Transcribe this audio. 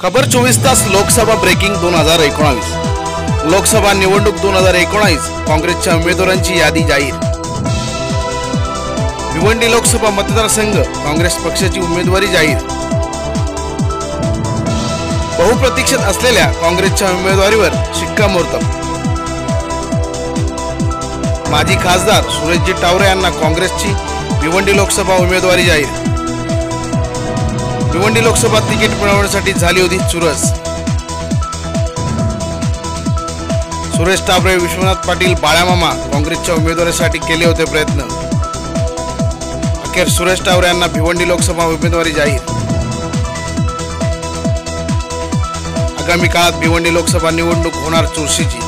खबर चोवीस तास लोकसभा ब्रेकिंग दोन हजार एकोणावीस. लोकसभा निवडणूक दोन हजार एकोणावीस काँग्रेसच्या उमेदवारांची यादी जाहीर. भिवंडी लोकसभा मतदारसंघ काँग्रेस पक्षाची उमेदवारी जाहीर. बहुप्रतीक्षित असलेल्या काँग्रेसच्या उमेदवारीवर शिक्कामोर्तब. माजी खासदार सुरेशजी टावरे यांना काँग्रेसची भिवंडी लोकसभा उमेदवारी जाहीर. भिवंडी लोकसभा तिकीट मिळवण्यासाठी झाली होती चुरस. सुरेश टाबरे विश्वनाथ पाटील बाळामामा काँग्रेसच्या उमेदवारीसाठी केले होते प्रयत्न. अखेर सुरेश टावरे यांना भिवंडी लोकसभा उमेदवारी जाहीर. आगामी काळात भिवंडी लोकसभा निवडणूक होणार चुरशीची.